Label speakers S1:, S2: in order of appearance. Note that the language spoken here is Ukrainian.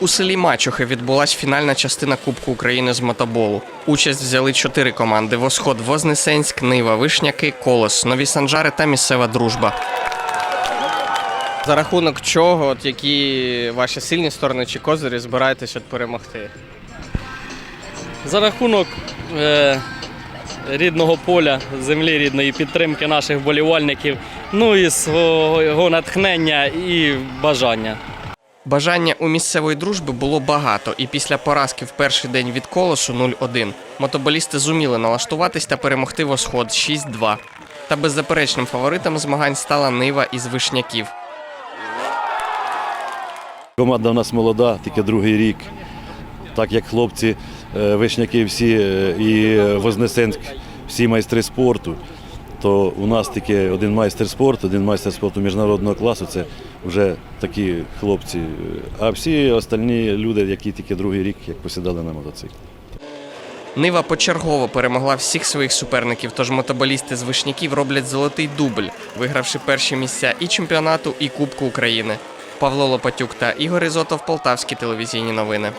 S1: У селі Мачухи відбулась фінальна частина Кубку України з мотоболу. Участь взяли чотири команди: Восход, Вознесенськ, Нива, Вишняки, Колос, Нові Санжари та місцева дружба. За рахунок чого, от які ваші сильні сторони чи козирі збираєтесь от перемогти?
S2: За рахунок е, рідного поля, землі рідної, підтримки наших вболівальників, ну і свого натхнення і бажання.
S1: Бажання у місцевої дружби було багато, і після поразки в перший день від колосу 0-1 мотоболісти зуміли налаштуватись та перемогти восход 6-2. Та беззаперечним фаворитом змагань стала Нива із Вишняків.
S3: Команда в нас молода, тільки другий рік. Так як хлопці, е, вишняки всі е, і Вознесенськ, всі майстри спорту, то у нас тільки один майстер спорту, один майстер спорту міжнародного класу це вже такі хлопці. А всі остальні люди, які тільки другий рік, як посідали на мотоцикл.
S1: Нива почергово перемогла всіх своїх суперників, тож мотоболісти з Вишняків роблять золотий дубль, вигравши перші місця і чемпіонату, і Кубку України. Павло Лопатюк та Ігор Ізотов, Полтавські телевізійні новини.